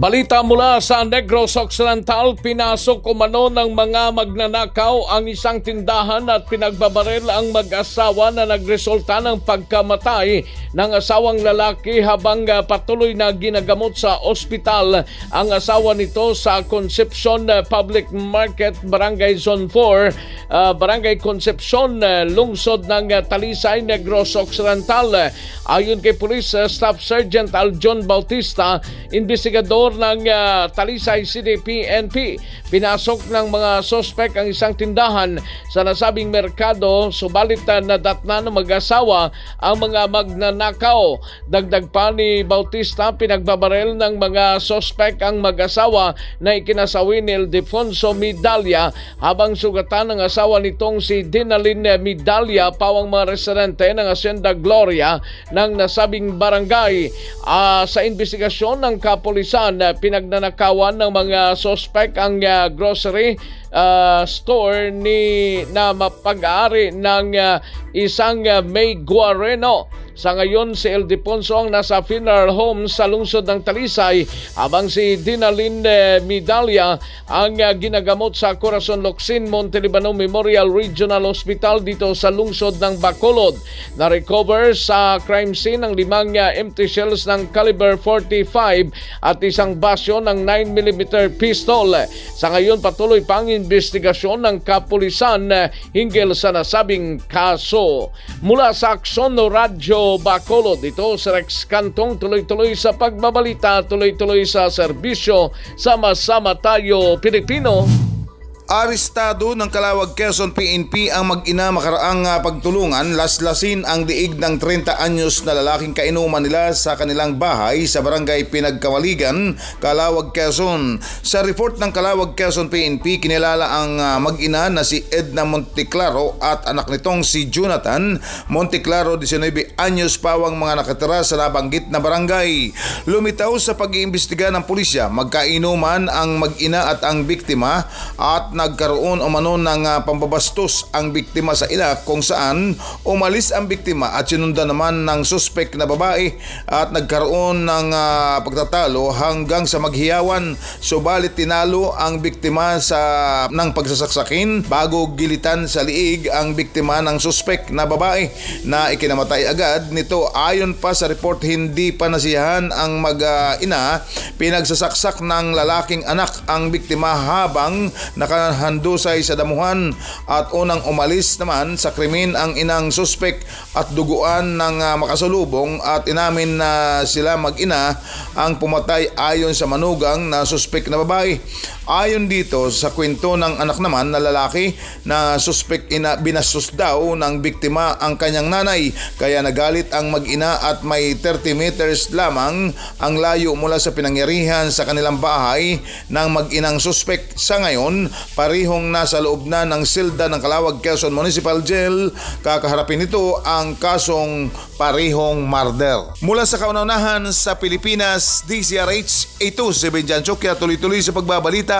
Balita mula sa Negros Occidental, pinasok umano ng mga magnanakaw ang isang tindahan at pinagbabaril ang mag-asawa na nagresulta ng pagkamatay ng asawang lalaki habang ah, patuloy na ginagamot sa ospital ang asawa nito sa Concepcion ah, Public Market, Barangay Zone 4, ah, Barangay Concepcion, lungsod ng Talisay, Negros Occidental. Ayon kay Police Staff Sergeant Aljon Bautista, investigador ng ah, Talisay City PNP, pinasok ng mga sospek ang isang tindahan sa nasabing merkado subalit ah, nadatna ng mag-asawa ang mga magnanakaw. Dagdag pa ni Bautista, pinagbabaril ng mga sospek ang mag-asawa na ikinasawi ni Ildefonso Midalia habang sugatan ng asawa nitong si Dinalin Midalia pawang mga residente ng Hacienda Gloria ng nasabing barangay. Ah, sa investigasyon ng kapulisan, ah, pinagnanakawan ng mga sospek ang ah, grocery ah, store ni na mapag-aari ng ah, isang ah, May Guareno. Sa ngayon, si Ildefonso ang nasa funeral home sa lungsod ng Talisay habang si Dinalin eh, Midalia ang ginagamot sa Corazon Locsin Montelibano Memorial Regional Hospital dito sa lungsod ng Bacolod. Na-recover sa crime scene ang limang empty shells ng caliber 45 at isang basyo ng 9mm pistol. Sa ngayon, patuloy pang investigasyon ng kapulisan eh, hinggil sa nasabing kaso. Mula sa Akson Radyo Bacolod, ito sa Rex Kantong tuloy-tuloy sa pagbabalita, tuloy-tuloy sa serbisyo, sama-sama tayo Pilipino. Arestado ng Kalawag Quezon PNP ang mag-ina makaraang ah, pagtulungan laslasin ang diig ng 30 anyos na lalaking kainuman nila sa kanilang bahay sa barangay Pinagkawaligan, Kalawag Quezon. Sa report ng Kalawag Quezon PNP, kinilala ang ah, mag-ina na si Edna Monteclaro at anak nitong si Jonathan Monteclaro, 19 anyos pawang mga nakatira sa nabanggit na barangay. Lumitaw sa pag-iimbestiga ng pulisya, magkainuman ang mag-ina at ang biktima at nagkaroon umano ng ah, pambabastos ang biktima sa ina kung saan umalis ang biktima at sinundan naman ng suspek na babae at nagkaroon ng ah, pagtatalo hanggang sa maghiyawan. Subalit tinalo ang biktima sa ng pagsasaksakin bago gilitan sa liig ang biktima ng suspek na babae na ikinamatay agad. Nito ayon pa sa report hindi pa nasiyahan ang mag-ina pinagsasaksak ng lalaking anak ang biktima habang nakahandusay sa damuhan at unang umalis naman sa krimen ang inang suspek at duguan ng ah, makasalubong at inamin na sila mag-ina ang pumatay ayon sa manugang na suspek na babae. Ayon dito sa kwento ng anak naman na lalaki na suspek ina binastos daw ng biktima ang kanyang nanay kaya nagalit ang mag-ina at may 30 meters lamang ang layo mula sa pinangyarihan sa kanilang bahay ng mag-inang suspek. Sa ngayon, parihong nasa loob na ng silda ng Kalawag Quezon Municipal Jail. Kakaharapin nito ang kasong parihong murder. Mula sa kaunaunahan sa Pilipinas, DCRH 827 Jan Chok, kaya tuloy-tuloy sa pagbabalita,